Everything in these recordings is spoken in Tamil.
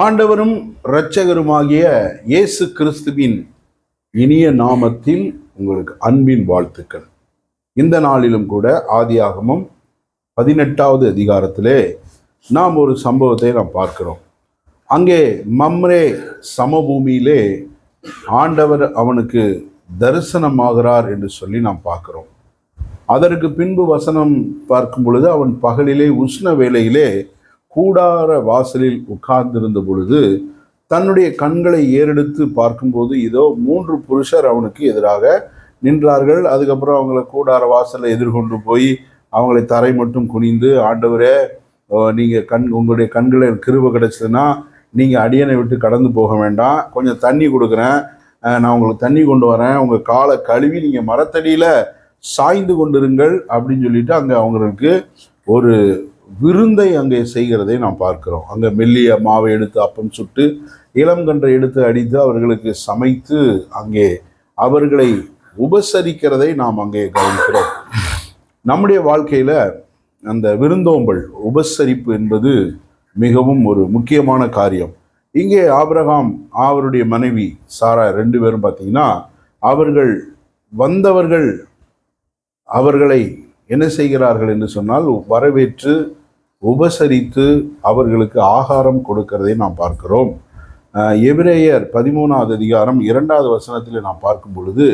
ஆண்டவரும் இரட்சகருமாகிய இயேசு கிறிஸ்துவின் இனிய நாமத்தில் உங்களுக்கு அன்பின் வாழ்த்துக்கள். இந்த நாளிலும் கூட ஆதியாகமம் பதினெட்டாவது அதிகாரத்திலே நாம் ஒரு சம்பவத்தை நாம் பார்க்கிறோம். அங்கே மம்ரே சமபூமியிலே ஆண்டவர் அவனுக்கு தரிசனமாகிறார் என்று சொல்லி நாம் பார்க்கிறோம். அதற்கு பின்பு வசனம் பார்க்கும் பொழுது அவன் பகலிலே உஷ்ண வேளையிலே கூடார வாசலில் உட்கார்ந்திருந்த பொழுது தன்னுடைய கண்களை ஏறெடுத்து பார்க்கும்போது இதோ மூன்று புருஷர் அவனுக்கு எதிராக நின்றார்கள். அதுக்கப்புறம் அவங்கள கூடார வாசலை எதிர்கொண்டு போய் அவங்களை தரை மட்டும் குனிந்து ஆண்டவரே நீங்கள் கண் உங்களுடைய கண்களை கிருப கிடச்சதுன்னா நீங்கள் அடியனை விட்டு கடந்து போக வேண்டாம். கொஞ்சம் தண்ணி கொடுக்குறேன். நான் உங்களுக்கு தண்ணி கொண்டு வரேன். உங்கள் காலை கழுவி நீங்கள் மரத்தடியில் சாய்ந்து கொண்டிருங்கள் அப்படின்னு சொல்லிட்டு அங்கே அவங்களுக்கு ஒரு விருந்தை அங்கே செய்கிறதை நாம் பார்க்கிறோம். அங்கே மெல்லிய மாவை எடுத்து அப்பம் சுட்டு இளங்கன்றை எடுத்து அடித்து அவர்களுக்கு சமைத்து அங்கே அவர்களை உபசரிக்கிறதை நாம் அங்கே கவனிக்கிறோம். நம்முடைய வாழ்க்கையில் அந்த விருந்தோம்பல் உபசரிப்பு என்பது மிகவும் ஒரு முக்கியமான காரியம். இங்கே ஆபிரகாம் அவருடைய மனைவி சாரா ரெண்டு பேரும் பார்த்தீங்கன்னா அவர்கள் வந்தவர்கள் அவர்களை என்ன செய்கிறார்கள் என்று சொன்னால் வரவேற்று உபசரித்து அவர்களுக்கு ஆகாரம் கொடுக்கிறதை நாம் பார்க்கிறோம். எபிரேயர் பதிமூணாவது அதிகாரம் இரண்டாவது வசனத்தில் நாம் பார்க்கும் பொழுது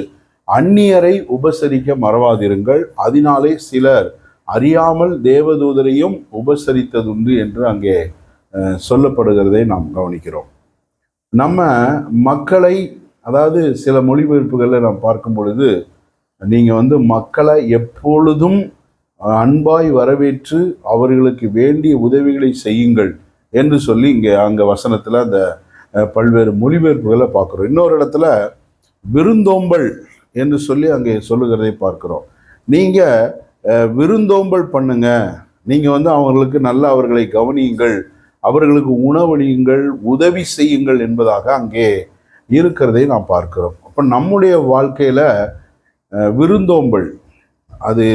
அந்நியரை உபசரிக்க மறவாதிருங்கள் அதனாலே சிலர் அறியாமல் தேவதூதரையும் உபசரித்ததுண்டு என்று அங்கே சொல்லப்படுகிறதை நாம் கவனிக்கிறோம். நம்ம மக்களை அதாவது சில மொழிபெயர்ப்புகளில் நாம் பார்க்கும் பொழுது நீங்கள் வந்து மக்களை எப்பொழுதும் அன்பாய் வரவேற்று அவர்களுக்கு வேண்டிய உதவிகளை செய்யுங்கள் என்று சொல்லி இங்கே அங்கே வசனத்தில் அந்த பல்வேறு மொழிபெயர்ப்புகளை பார்க்குறோம். இன்னொரு இடத்துல விருந்தோம்பல் என்று சொல்லி அங்கே சொல்லுகிறதை பார்க்குறோம். நீங்கள் விருந்தோம்பல் பண்ணுங்க. நீங்கள் வந்து அவங்களுக்கு நல்லா அவர்களை கவனியுங்கள். அவர்களுக்கு உணவளியுங்கள் உதவி செய்யுங்கள் என்பதாக அங்கே இருக்கிறதை நாம் பார்க்கிறோம். அப்போ நம்முடைய வாழ்க்கையில் விருந்தோம்பல் அது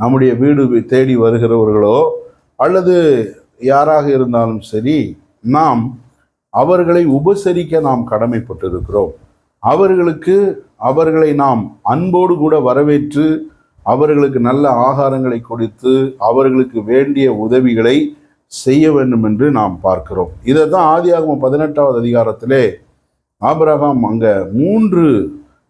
நம்முடைய வீடு தேடி வருகிறவர்களோ அல்லது யாராக இருந்தாலும் சரி நாம் அவர்களை உபசரிக்க நாம் கடமைப்பட்டிருக்கிறோம். அவர்களுக்கு அவர்களை நாம் அன்போடு கூட வரவேற்று அவர்களுக்கு நல்ல ஆகாரங்களை கொடுத்து அவர்களுக்கு வேண்டிய உதவிகளை செய்ய வேண்டும் என்று நாம் பார்க்கிறோம். இதை தான் ஆதியாகமம் பதினெட்டாவது அதிகாரத்திலே ஆபிரகாம் அங்கே மூன்று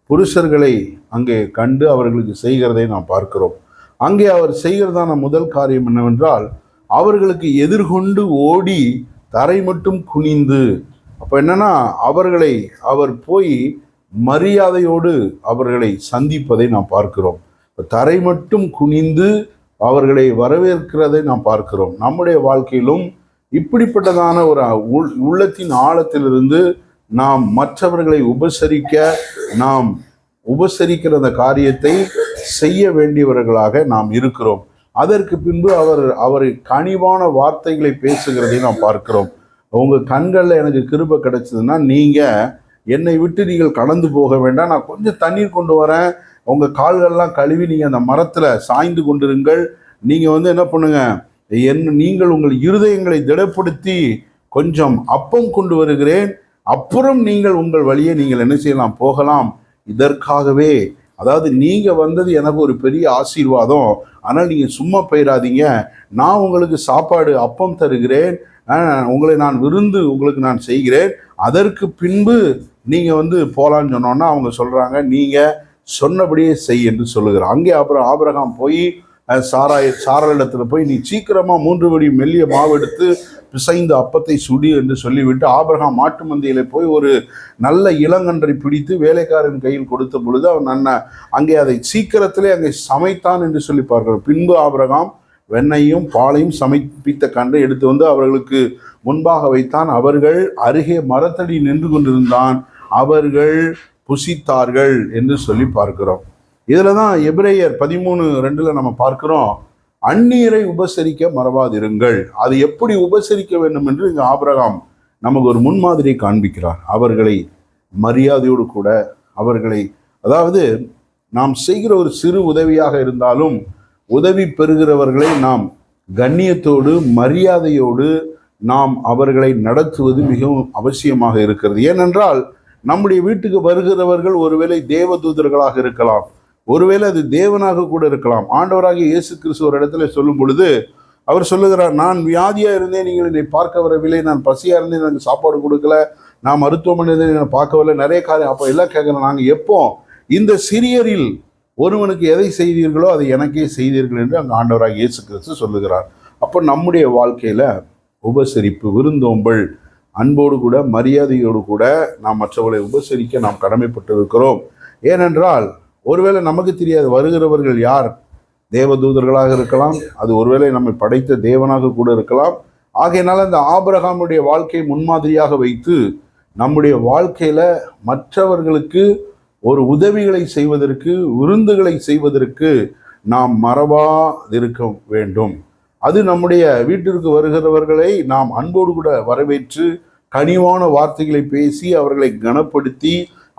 புருஷர்களை அங்கே கண்டு அவர்களுக்கு செய்கிறதை நாம் பார்க்கிறோம். அங்கே அவர் செய்கிறதான முதல் காரியம் என்னவென்றால் அவர்களுக்கு எதிர்கொண்டு ஓடி தரை மட்டும் குனிந்து அப்போ என்னன்னா அவர்களை அவர் போய் மரியாதையோடு அவர்களை சந்திப்பதை நாம் பார்க்கிறோம். தரை மட்டும் குனிந்து அவர்களை வரவேற்கிறதை நாம் பார்க்கிறோம். நம்முடைய வாழ்க்கையிலும் இப்படிப்பட்டதான ஒரு உள்- உள்ளத்தின் ஆழத்திலிருந்து நாம் மற்றவர்களை உபசரிக்க நாம் உபசரிக்கிற அந்த காரியத்தை செய்ய வேண்டியவர்களாக நாம் இருக்கிறோம். அதற்கு பின்பு அவர் அவர் கனிவான வார்த்தைகளை பேசுகிறதை நாம் பார்க்கிறோம். உங்க கண்களில் எனக்கு கிருப கிடைச்சதுன்னா நீங்க என்னை விட்டு நீங்கள் கடந்து போக வேண்டாம். நான் கொஞ்சம் தண்ணீர் கொண்டு வரேன். உங்க கால்கள்லாம் கழுவி நீங்க அந்த மரத்துல சாய்ந்து கொண்டிருங்கள். நீங்க வந்து என்ன பண்ணுங்க? என் நீங்கள் உங்கள் இருதயங்களை திடப்படுத்தி கொஞ்சம் அப்பம் கொண்டு வருகிறேன். அப்புறம் நீங்கள் உங்கள் வழியை நீங்கள் என்ன செய்யலாம்? போகலாம். இதற்காகவே அதாவது நீங்க வந்தது எனக்கு ஒரு பெரிய ஆசீர்வாதம். ஆனால் நீங்க சும்மா போயிடாதீங்க நான் உங்களுக்கு சாப்பாடு அப்பம் தருகிறேன். உங்களை நான் விருந்து உங்களுக்கு நான் செய்கிறேன். அதற்கு பின்பு நீங்க வந்து போலான்னு சொன்னோன்னா அவங்க சொல்றாங்க நீங்க சொன்னபடியே செய் என்று சொல்லுகிறார். அங்கே அப்புறம் ஆபிரகாம் போய் சாராய சாரலிடத்தில் போய் நீ சீக்கிரமா மூன்று படி மெல்லிய மாவு எடுத்து பிசைந்து அப்பத்தை சுடி என்று சொல்லிவிட்டு ஆபிரகாம் மாட்டு மந்தையில போய் ஒரு நல்ல இளங்கன்றை பிடித்து வேலைக்காரன் கையில் கொடுத்த பொழுது அவன் நன்ன அங்கே அதை சீக்கிரத்திலே அங்கே சமைத்தான் என்று சொல்லி பார்க்கிறோம் பின்பு ஆபிரகாம் வெண்ணையும் பாலையும் சமைப்பித்த கன்றை எடுத்து வந்து அவர்களுக்கு முன்பாக வைத்தான். அவர்கள் அருகே மரத்தடி நின்று கொண்டிருந்தான். அவர்கள் புசித்தார்கள் என்று சொல்லி பார்க்கிறோம். இதில் தான் எபிரேயர் பதிமூணு ரெண்டில் நம்ம பார்க்குறோம் அந்நீரை உபசரிக்க மறவாதிருங்கள். அது எப்படி உபசரிக்க வேண்டும் என்று இங்கே ஆபிரகாம் நமக்கு ஒரு முன்மாதிரியை காண்பிக்கிறார். அவர்களை மரியாதையோடு கூட அவர்களை அதாவது நாம் செய்கிற ஒரு சிறு உதவியாக இருந்தாலும் உதவி பெறுகிறவர்களை நாம் கண்ணியத்தோடு மரியாதையோடு நாம் அவர்களை நடத்துவது மிகவும் அவசியமாக இருக்கிறது. ஏனென்றால் நம்முடைய வீட்டுக்கு வருகிறவர்கள் ஒருவேளை தேவதூதர்களாக இருக்கலாம் ஒருவேளை அது தேவனாக கூட இருக்கலாம். ஆண்டவராக இயேசு கிறிஸ்து ஒரு இடத்துல சொல்லும் பொழுது அவர் சொல்லுகிறார் நான் வியாதியாக இருந்தேன் நீங்கள் என்னை பார்க்க வரவில்லை நான் பசியாக இருந்தேன் எனக்கு சாப்பாடு கொடுக்கல நான் மருத்துவமனையில் என்னை பார்க்கவில்லை நிறைய காரியம். அப்போ எல்லாம் கேட்குறேன் நாங்கள் எப்போ இந்த சிறியரில் ஒருவனுக்கு எதை செய்தீர்களோ அதை எனக்கே செய்தீர்கள் என்று அங்கே ஆண்டவராக இயேசு கிறிஸ்து சொல்லுகிறார். அப்போ நம்முடைய வாழ்க்கையில் உபசரிப்பு விருந்தோம்பல் அன்போடு கூட மரியாதையோடு கூட நாம் மற்றவர்களை உபசரிக்க நாம் கடமைப்பட்டிருக்கிறோம். ஏனென்றால் ஒருவேளை நமக்கு தெரியாது வருகிறவர்கள் யார்? தேவதூதர்களாக இருக்கலாம் அது ஒருவேளை நம்மை படைத்த தேவனாக கூட இருக்கலாம். ஆகையினால அந்த ஆபிரகாமுடைய வாழ்க்கையை முன்மாதிரியாக வைத்து நம்முடைய வாழ்க்கையில் மற்றவர்களுக்கு ஒரு உதவிகளை செய்வதற்கு விருந்துகளை செய்வதற்கு நாம் மறவாதிருக்க வேண்டும். அது நம்முடைய வீட்டிற்கு வருகிறவர்களை நாம் அன்போடு கூட வரவேற்று கனிவான வார்த்தைகளை பேசி அவர்களை கனப்படுத்தி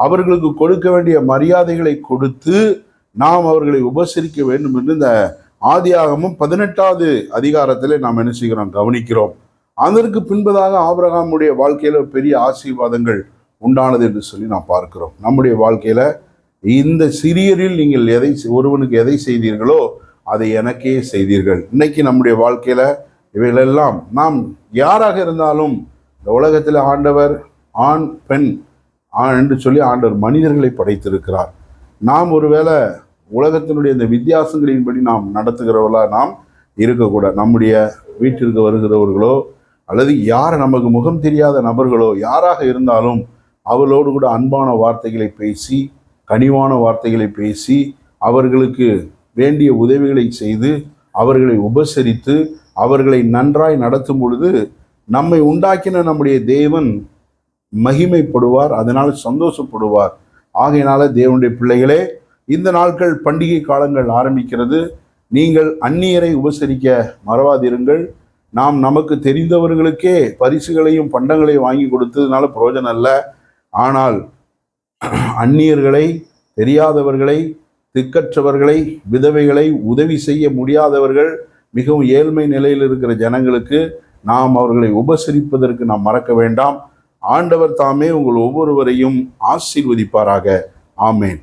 அவர்களுக்கு கொடுக்க வேண்டிய மரியாதைகளை கொடுத்து நாம் அவர்களை உபசரிக்க வேண்டும் என்று இந்த ஆதியாகமும் பதினெட்டாவது அதிகாரத்திலே நாம் என்ன செய்கிறோம்? கவனிக்கிறோம். அதற்கு பின்பதாக ஆபிரகாமுடைய வாழ்க்கையில பெரிய ஆசீர்வாதங்கள் உண்டானது என்று சொல்லி நாம் பார்க்கிறோம். நம்முடைய வாழ்க்கையில இந்த சிறியரில் நீங்கள் எதை ஒருவனுக்கு எதை செய்தீர்களோ அதை எனக்கே செய்தீர்கள். இன்னைக்கு நம்முடைய வாழ்க்கையில இவைகளெல்லாம் நாம் யாராக இருந்தாலும் இந்த உலகத்தில் ஆண்டவர் ஆண் பெண் என்று சொல்லி ஆண்டவர் மனிதர்களை படைத்திருக்கிறார். நாம் ஒருவேளை உலகத்தினுடைய இந்த வித்தியாசங்களின்படி நாம் நடத்துகிறவர்களாக நாம் இருக்கக்கூடாது. நம்முடைய வீட்டிற்கு வருகிறவர்களோ அல்லது யார் நமக்கு முகம் தெரியாத நபர்களோ யாராக இருந்தாலும் அவளோடு கூட அன்பான வார்த்தைகளை பேசி கனிவான வார்த்தைகளை பேசி அவர்களுக்கு வேண்டிய உதவிகளை செய்து அவர்களை உபசரித்து அவர்களை நன்றாய் நடத்தும் பொழுது நம்மை உண்டாக்கின நம்முடைய தேவன் மகிமைப்படுவார் அதனால் சந்தோஷப்படுவார். ஆகையினால தேவனுடைய பிள்ளைகளே இந்த நாட்கள் பண்டிகை காலங்கள் ஆரம்பிக்கிறது. நீங்கள் அந்நியரை உபசரிக்க மறவாதிருங்கள். நாம் நமக்கு தெரிந்தவர்களுக்கே பரிசுகளையும் பண்டங்களையும் வாங்கி கொடுத்ததுனால பிரயோஜனம் இல்லை ஆனால் அந்நியர்களை தெரியாதவர்களை திக்கற்றவர்களை விதவைகளை உதவி செய்ய முடியாதவர்கள் மிகவும் ஏழ்மை நிலையில் இருக்கிற ஜனங்களுக்கு நாம் அவர்களை உபசரிப்பதற்கு நாம் மறக்க வேண்டாம். ஆண்டவர் தாமே உங்கள் ஒவ்வொருவரையும் ஆசீர்வதிப்பாராக. ஆமேன்.